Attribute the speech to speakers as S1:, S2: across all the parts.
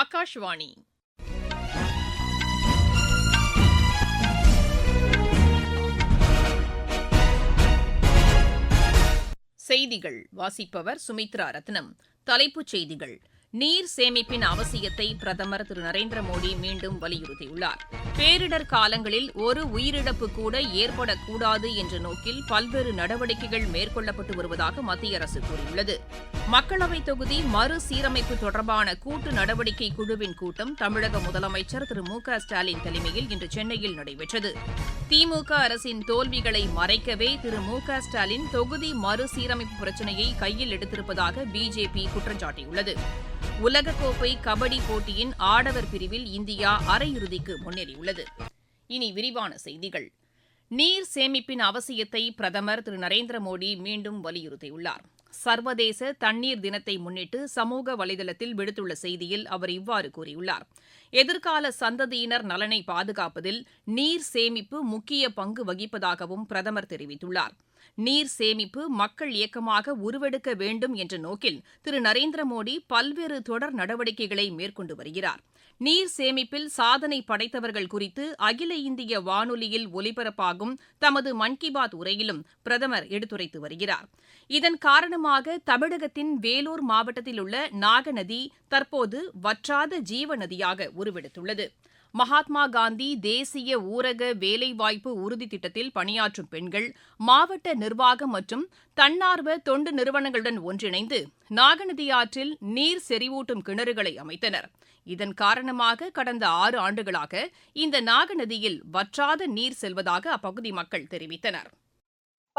S1: ஆகாஷ்வாணி செய்திகள் வாசிப்பவர் சுமித்ரா ரத்னம் தலைப்புச் செய்திகள் நீர் சேமிப்பின் அவசியத்தை பிரதமர் திரு நரேந்திர மோடி மீண்டும் வலியுறுத்தியுள்ளார் பேரிடர் காலங்களில் ஒரு உயிரிழப்பு கூட ஏற்படக்கூடாது என்ற நோக்கில் பல்வேறு நடவடிக்கைகள் மேற்கொள்ளப்பட்டு வருவதாக மத்திய அரசு கூறியுள்ளது மக்களவை தொகுதி மறுசீரமைப்பு தொடர்பான கூட்டு நடவடிக்கை குழுவின் கூட்டம் தமிழக முதலமைச்சர் திரு மு க ஸ்டாலின் தலைமையில் இன்று சென்னையில் நடைபெற்றது திமுக அரசின் தோல்விகளை மறைக்கவே திரு மு க ஸ்டாலின் தொகுதி மறுசீரமைப்பு பிரச்சினையை கையில் எடுத்திருப்பதாக பிஜேபி சாட்டியுள்ளது உலகக்கோப்பை கபடி போட்டியின் ஆடவர் பிரிவில் இந்தியா அரையிறுதிக்கு முன்னேறியுள்ளது இனி விரிவான செய்திகள் நீர் சேமிப்பின் அவசியத்தை பிரதமர் திரு நரேந்திர மோடி மீண்டும் வலியுறுத்தியுள்ளார் சர்வதேச தண்ணீர் தினத்தை முன்னிட்டு சமூக வலைதளத்தில் விடுத்துள்ள செய்தியில் அவர் இவ்வாறு கூறியுள்ளார் எதிர்கால சந்ததியினர் நலனை பாதுகாப்பதில் நீர் சேமிப்பு முக்கிய பங்கு வகிப்பதாகவும் பிரதமர் தெரிவித்துள்ளாா் நீர் சேமிப்பு மக்கள் இயக்கமாக உருவெடுக்க வேண்டும் என்ற நோக்கில் திரு நரேந்திர மோடி பல்வேறு தொடர் நடவடிக்கைகளை மேற்கொண்டு வருகிறார் நீர் சேமிப்பில் சாதனை படைத்தவர்கள் குறித்து அகில இந்திய வானொலியில் ஒலிபரப்பாகும் தமது மன் கி பாத் உரையிலும் பிரதமர் எடுத்துரைத்து வருகிறார் இதன் காரணமாக தமிழகத்தின் வேலூர் மாவட்டத்தில் உள்ள நாகநதி தற்போது வற்றாத ஜீவ நதியாக உருவெடுத்துள்ளது மகாத்மா காந்தி தேசிய ஊரக வேலைவாய்ப்பு உறுதி திட்டத்தில் பணியாற்றும் பெண்கள் மாவட்ட நிர்வாகம் மற்றும் தன்னார்வ தொண்டு நிறுவனங்களுடன் ஒன்றிணைந்து நாகநதி ஆற்றில் நீர் செறிவூட்டும் கிணறுகளை அமைத்தனர் இதன் காரணமாக கடந்த ஆறு ஆண்டுகளாக இந்த நாகநதியில் வற்றாத நீர் செல்வதாக அப்பகுதி மக்கள் தெரிவித்தனர்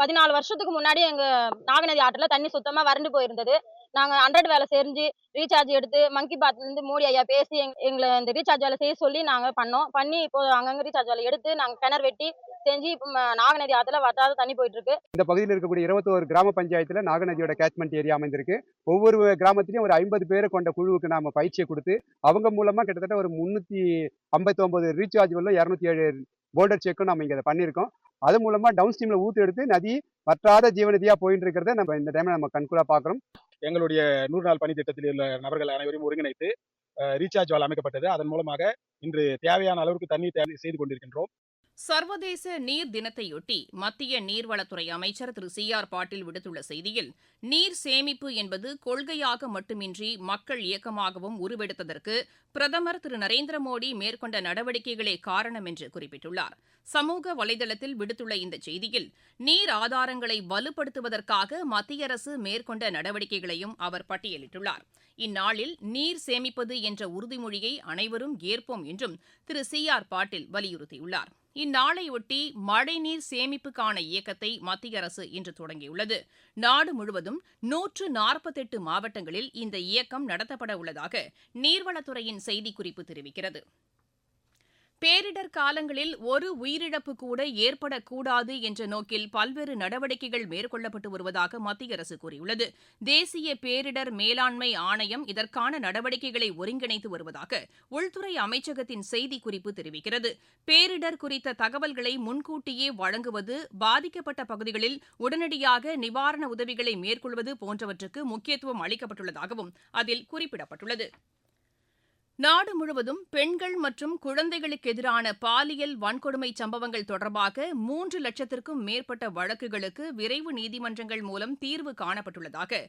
S2: பதினாலு வருஷத்துக்கு முன்னாடி எங்க நாகநதி ஆற்றுல தண்ணி சுத்தமா வறண்டு போயிருந்தது நாங்கள் அண்ட்ராய்டு வேலை செஞ்சு ரீசார்ஜ் எடுத்து மங்கி பாத்லேருந்து மோடி ஐயா பேசி எங் எங்களை இந்த ரீசார்ஜ் வேலை செய்ய சொல்லி நாங்கள் பண்ணோம் பண்ணி இப்போ அங்கங்க ரீசார்ஜ் வேலை எடுத்து நாங்கள் கிணறு வெட்டி செஞ்சு இப்ப நாகநதி ஆத்துல வத்தாத தண்ணி போயிட்டு இருக்கு
S3: இந்த பகுதியில் இருக்கக்கூடிய இருபத்தோரு கிராம பஞ்சாயத்தில் நாகநதியோட கேட்ச்மெண்ட் ஏரியா அமைந்திருக்கு ஒவ்வொரு கிராமத்திலையும் ஒரு ஐம்பது பேரை கொண்ட குழுவுக்கு நாம பயிற்சியை கொடுத்து அவங்க மூலமாக கிட்டத்தட்ட ஒரு முந்நூற்றி ஐம்பத்தி ஒன்பது ரீசார்ஜ் உள்ள இரநூத்தி ஏழு போர்டர் செக்கும் நம்ம இங்கே பண்ணியிருக்கோம் அது மூலமாக டவுன் ஸ்ட்ரீமில் ஊத்து எடுத்து நதி வற்றாத ஜீவநதியாக போயிட்டு இருக்கிறத நம்ம இந்த டைமில் நம்ம கண்கூடாக பார்க்குறோம்
S4: எங்களுடைய நூறு நாள் பணி திட்டத்தில் உள்ள நபர்கள் அனைவரும் ஒருங்கிணைத்து ரீசார்ஜ் வால் அமைக்கப்பட்டது அதன் மூலமாக இன்று தேவையான அளவுக்கு தண்ணீர் தேவை செய்து கொண்டிருக்கின்றோம்
S1: சர்வதேச நீர் தினத்தையொட்டி மத்திய நீர்வளத்துறை அமைச்சர் திரு சி ஆர் பாட்டீல் விடுத்துள்ள செய்தியில் நீர் சேமிப்பு என்பது கொள்கையாக மட்டுமின்றி மக்கள் இயக்கமாகவும் உருவெடுத்ததற்கு பிரதமர் திரு நரேந்திர மோடி மேற்கொண்ட நடவடிக்கைகளே காரணம் என்று குறிப்பிட்டுள்ளார் சமூக வலைதளத்தில் விடுத்துள்ள இந்த செய்தியில் நீர் ஆதாரங்களை வலுப்படுத்துவதற்காக மத்திய அரசு மேற்கொண்ட நடவடிக்கைகளையும் அவர் பட்டியலிட்டுள்ளார் இந்நாளில் நீர் சேமிப்பது என்ற உறுதிமொழியை அனைவரும் ஏற்போம் என்றும் திரு சி ஆர் பாட்டீல் வலியுறுத்தியுள்ளார் இந்நாளையொட்டி மழைநீர் சேமிப்புக்கான இயக்கத்தை மத்திய அரசு இன்று தொடங்கியுள்ளது நாடு முழுவதும் நூற்று நாற்பத்தெட்டு மாவட்டங்களில் இந்த இயக்கம் நடத்தப்பட உள்ளதாக நீர்வளத்துறையின் செய்திக்குறிப்பு தெரிவிக்கிறது பேரிடர் காலங்களில் ஒரு உயிரிழப்பு கூட ஏற்படக்கூடாது என்ற நோக்கில் பல்வேறு நடவடிக்கைகள் மேற்கொள்ளப்பட்டு வருவதாக மத்திய அரசு கூறியுள்ளது தேசிய பேரிடர் மேலாண்மை ஆணையம் இதற்கான நடவடிக்கைகளை ஒருங்கிணைத்து வருவதாக உள்துறை அமைச்சகத்தின் செய்திக்குறிப்பு தெரிவிக்கிறது பேரிடர் குறித்த தகவல்களை முன்கூட்டியே வழங்குவது பாதிக்கப்பட்ட பகுதிகளில் உடனடியாக நிவாரண உதவிகளை மேற்கொள்வது போன்றவற்றுக்கு முக்கியத்துவம் அளிக்கப்பட்டுள்ளதாகவும் அதில் குறிப்பிடப்பட்டுள்ளது நாடு முழுவதும் பெண்கள் மற்றும் குழந்தைகளுக்கு எதிரான பாலியல் வன்கொடுமை சம்பவங்கள் தொடர்பாக மூன்று லட்சத்திற்கும் மேற்பட்ட வழக்குகளுக்கு விரைவு நீதிமன்றங்கள் மூலம் தீர்வு காணப்பட்டுள்ளதாக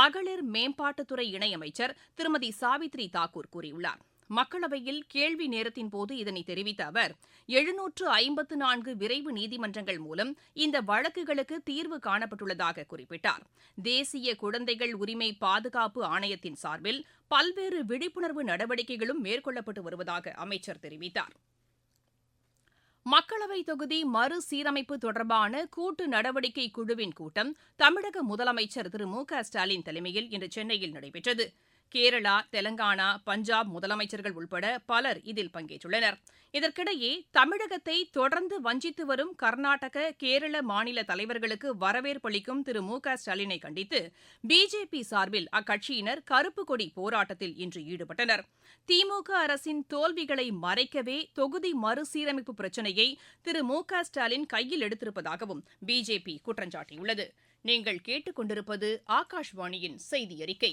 S1: மகளிர் மேம்பாட்டுத்துறை இணையமைச்சர் திருமதி சாவித்ரி தாக்கூர் கூறியுள்ளார் மக்களவையில் கேள்வி நேரத்தின்போது இதனை தெரிவித்த அவர் எழுநூற்று ஐம்பத்து நான்கு விரைவு நீதிமன்றங்கள் மூலம் இந்த வழக்குகளுக்கு தீர்வு காணப்பட்டுள்ளதாக குறிப்பிட்டார் தேசிய குழந்தைகள் உரிமை பாதுகாப்பு ஆணையத்தின் சார்பில் பல்வேறு விழிப்புணர்வு நடவடிக்கைகளும் மேற்கொள்ளப்பட்டு வருவதாக அமைச்சர் தெரிவித்தார் மக்களவை தொகுதி மறுசீரமைப்பு தொடர்பான கூட்டு நடவடிக்கை குழுவின் கூட்டம் தமிழக முதலமைச்சர் திரு மு க ஸ்டாலின் தலைமையில் இன்று சென்னையில் நடைபெற்றது கேரளா தெலங்கானா பஞ்சாப் முதலமைச்சர்கள் உட்பட பலர் இதில் பங்கேற்றுள்ளனர் இதற்கிடையே தமிழகத்தை தொடர்ந்து வஞ்சித்து வரும் கர்நாடக கேரள மாநில தலைவர்களுக்கு வரவேற்பளிக்கும் திரு மு க ஸ்டாலினை கண்டித்து பிஜேபி சார்பில் அக்கட்சியினர் கருப்பு கொடி போராட்டத்தில் இன்று ஈடுபட்டனர் திமுக அரசின் தோல்விகளை மறைக்கவே தொகுதி மறுசீரமைப்பு பிரச்சினையை திரு மு க ஸ்டாலின் கையில் எடுத்திருப்பதாகவும் பிஜேபி குற்றஞ்சாட்டியுள்ளது நீங்கள் கேட்டுக்கொண்டிருப்பது ஆகாஷ்வாணியின் செய்தி அறிக்கை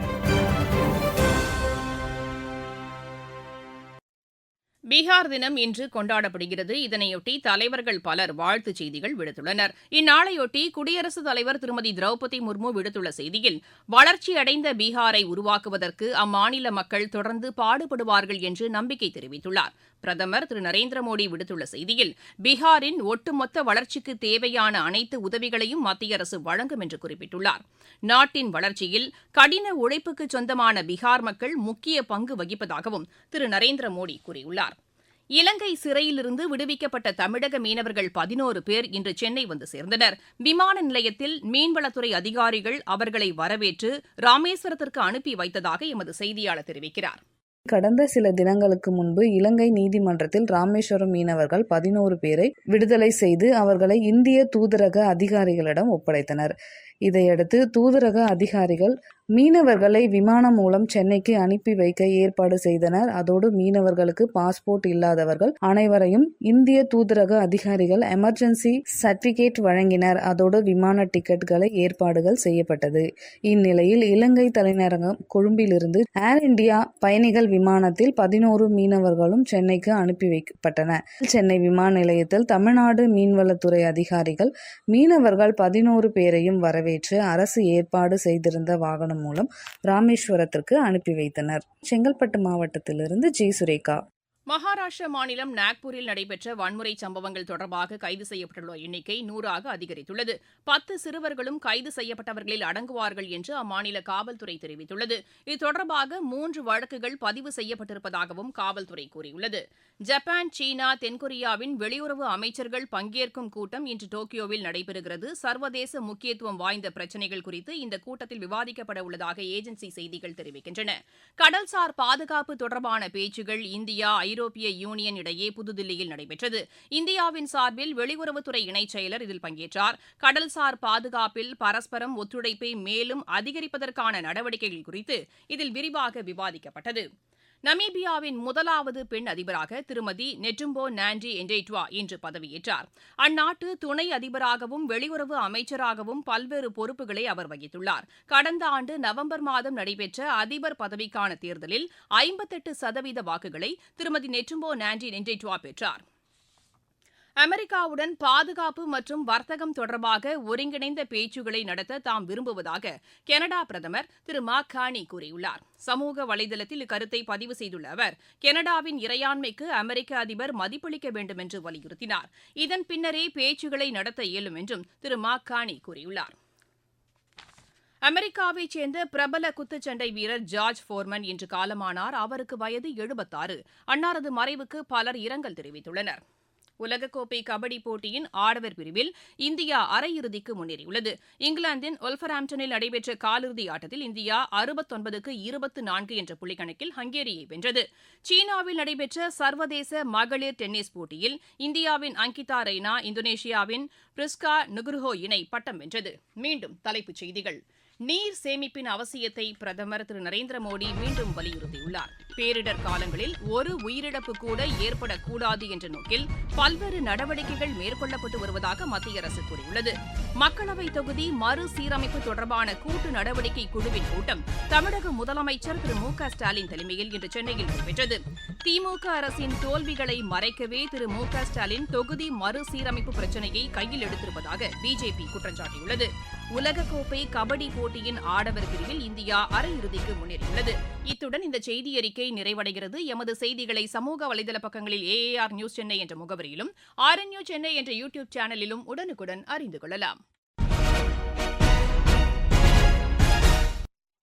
S1: பீகார் தினம் இன்று கொண்டாடப்படுகிறது இதனையொட்டி தலைவர்கள் பலர் வாழ்த்துச் செய்திகள் விடுத்துள்ளனர் இந்நாளையொட்டி குடியரசுத் தலைவர் திருமதி திரௌபதி முர்மு விடுத்துள்ள செய்தியில் வளர்ச்சியடைந்த பீகாரை உருவாக்குவதற்கு அம்மாநில மக்கள் தொடர்ந்து பாடுபடுவார்கள் என்று நம்பிக்கை தெரிவித்துள்ளார் பிரதமர் திரு நரேந்திர மோடி விடுத்துள்ள செய்தியில் பீகாரின் ஒட்டுமொத்த வளர்ச்சிக்கு தேவையான அனைத்து உதவிகளையும் மத்திய அரசு வழங்கும் என்று குறிப்பிட்டுள்ளார் நாட்டின் வளர்ச்சியில் கடின உழைப்புக்கு சொந்தமான பீகார் மக்கள் முக்கிய பங்கு வகிப்பதாகவும் திரு நரேந்திர மோடி கூறியுள்ளார் இலங்கை சிறையிலிருந்து விடுவிக்கப்பட்ட தமிழக மீனவர்கள் பதினோரு பேர் இன்று சென்னை வந்து சேர்ந்தனர் விமான நிலையத்தில் மீன்வளத்துறை அதிகாரிகள் அவர்களை வரவேற்று ராமேஸ்வரத்திற்கு அனுப்பி வைத்ததாக எமது செய்தியாளர் தெரிவிக்கிறார்
S5: கடந்த சில தினங்களுக்கு முன்பு இலங்கை நீதிமன்றத்தில் ராமேஸ்வரம் மீனவர்கள் பதினோரு பேரை விடுதலை செய்து அவர்களை இந்திய தூதரக அதிகாரிகளிடம் ஒப்படைத்தனர் இதையடுத்து தூதரக அதிகாரிகள் மீனவர்களை விமானம் மூலம் சென்னைக்கு அனுப்பி வைக்க ஏற்பாடு செய்தனர் அதோடு மீனவர்களுக்கு பாஸ்போர்ட் இல்லாதவர்கள் அனைவரையும் இந்திய தூதரக அதிகாரிகள் எமர்ஜென்சி சர்டிபிகேட் வழங்கினர் அதோடு விமான டிக்கெட்டுகளை ஏற்பாடுகள் செய்யப்பட்டது இந்நிலையில் இலங்கை தலைநகரம் கொழும்பிலிருந்து ஏர் இந்தியா பயணிகள் விமானத்தில் பதினோரு மீனவர்களும் சென்னைக்கு அனுப்பி வைக்கப்பட்டன சென்னை விமான நிலையத்தில் தமிழ்நாடு மீன்வளத்துறை அதிகாரிகள் மீனவர்கள் பதினோரு பேரையும் வரவே நிறைவேற்ற அரசு ஏற்பாடு செய்திருந்த வாகனம் மூலம் ராமேஸ்வரத்திற்கு அனுப்பி வைத்தனர் செங்கல்பட்டு மாவட்டத்திலிருந்து ஜி சுரேகா
S6: மகாராஷ்டிர மாநிலம் நாக்பூரில் நடைபெற்ற வன்முறை சம்பவங்கள் தொடர்பாக கைது செய்யப்பட்டுள்ள எண்ணிக்கை நூறாக அதிகரித்துள்ளது பத்து சிறுவர்களும் கைது செய்யப்பட்டவர்களில் அடங்குவார்கள் என்று அம்மாநில காவல்துறை தெரிவித்துள்ளது இது தொடர்பாக மூன்று வழக்குகள் பதிவு செய்யப்பட்டிருப்பதாகவும் காவல்துறை கூறியுள்ளது ஜப்பான் சீனா தென்கொரியாவின் வெளியுறவு அமைச்சர்கள் பங்கேற்கும் கூட்டம் இன்று டோக்கியோவில் நடைபெறுகிறது சர்வதேச முக்கியத்துவம் வாய்ந்த பிரச்சினைகள் குறித்து இந்த கூட்டத்தில் விவாதிக்கப்பட உள்ளதாக ஏஜென்சி செய்திகள் தெரிவிக்கின்றன கடல்சார் பாதுகாப்பு தொடர்பான பேச்சுகள் இந்தியா ஐரோப்பா ஐரோப்பிய யூனியன் இடையே புதுதில்லியில் நடைபெற்றது இந்தியாவின் சார்பில் வெளியுறவுத்துறை இணைச் செயலர் இதில் பங்கேற்றார் கடல்சார் பாதுகாப்பில் பரஸ்பரம் ஒத்துழைப்பை மேலும் அதிகரிப்பதற்கான நடவடிக்கைகள் குறித்து இதில் விரிவாக விவாதிக்கப்பட்டது நமீபியாவின் முதலாவது பெண் அதிபராக திருமதி நெட்டும்போ நாண்டி என்டேட்வா இன்று பதவியேற்றார் அந்நாட்டு துணை அதிபராகவும் வெளியுறவு அமைச்சராகவும் பல்வேறு பொறுப்புகளை அவர் வகித்துள்ளார் கடந்த ஆண்டு நவம்பர் மாதம் நடைபெற்ற அதிபர் பதவிக்கான தேர்தலில் ஐம்பத்தெட்டு சதவீத வாக்குகளை திருமதி நெட்டும்போ நாண்டி என்டேட்வா பெற்றார் அமெரிக்காவுடன் பாதுகாப்பு மற்றும் வர்த்தகம் தொடர்பாக ஒருங்கிணைந்த பேச்சுக்களை நடத்த தாம் விரும்புவதாக கனடா பிரதமர் திரு மாக் கானி கூறியுள்ளார் சமூக வலைதளத்தில் இக்கருத்தை பதிவு செய்துள்ள அவர் கனடாவின் இறையாண்மைக்கு அமெரிக்க அதிபர் மதிப்பளிக்க வேண்டும் என்று வலியுறுத்தினார் இதன் பின்னரே பேச்சுக்களை நடத்த இயலும் என்றும் திரு மாக் கானி கூறியுள்ளார் அமெரிக்காவைச் சேர்ந்த பிரபல குத்துச்சண்டை வீரர் ஜார்ஜ் ஃபோர்மன் இன்று காலமானார் அவருக்கு வயது எழுபத்தாறு அன்னாரது மறைவுக்கு பலர் இரங்கல் தெரிவித்துள்ளனா் உலகக்கோப்பை கபடி போட்டியின் ஆடவர் பிரிவில் இந்தியா அரையிறுதிக்கு முன்னேறியுள்ளது இங்கிலாந்தின் ஒல்பராம்டனில் நடைபெற்ற காலிறுதி ஆட்டத்தில் இந்தியா அறுபத்தொன்பதுக்கு இருபத்து நான்கு என்ற புள்ளிக்கணக்கில் ஹங்கேரியை வென்றது சீனாவில் நடைபெற்ற சர்வதேச மகளிர் டென்னிஸ் போட்டியில் இந்தியாவின் அங்கிதா ரெய்னா இந்தோனேஷியாவின் பிரிஸ்கா நுகுர்ஹோ இணை பட்டம் வென்றது மீண்டும் தலைப்புச் செய்திகள் நீர் சேமிப்பின் அவசியத்தை பிரதமர் திரு நரேந்திர மோடி மீண்டும் வலியுறுத்தியுள்ளார் பேரிடர் காலங்களில் ஒரு உயிரிழப்பு கூட ஏற்படக்கூடாது என்ற நோக்கில் பல்வேறு நடவடிக்கைகள் மேற்கொள்ளப்பட்டு வருவதாக மத்திய அரசு கூறியுள்ளது மக்களவை தொகுதி மறுசீரமைப்பு தொடர்பான கூட்டு நடவடிக்கை குழுவின் கூட்டம் தமிழக முதலமைச்சர் திரு மு க ஸ்டாலின் தலைமையில் இன்று சென்னையில் நடைபெற்றது திமுக அரசின் தோல்விகளை மறைக்கவே திரு மு க ஸ்டாலின் தொகுதி மறுசீரமைப்பு பிரச்சினையை கையில் எடுத்திருப்பதாக பிஜேபி குற்றம் சாட்டியுள்ளது உலகக்கோப்பை கபடி போட்டியின் ஆடவர் பிரிவில் இந்தியா அரையிறுதிக்கு முன்னேறியுள்ளது இத்துடன் இந்த செய்தி அறிக்கை நிறைவடைகிறது எமது செய்திகளை சமூக வலைதள பக்கங்களில் ஏஏஆர் நியூஸ் சென்னை என்ற முகவரியிலும் ஆர் என் சென்னை என்ற யூடியூப் சேனலிலும் உடனுக்குடன் அறிந்து கொள்ளலாம்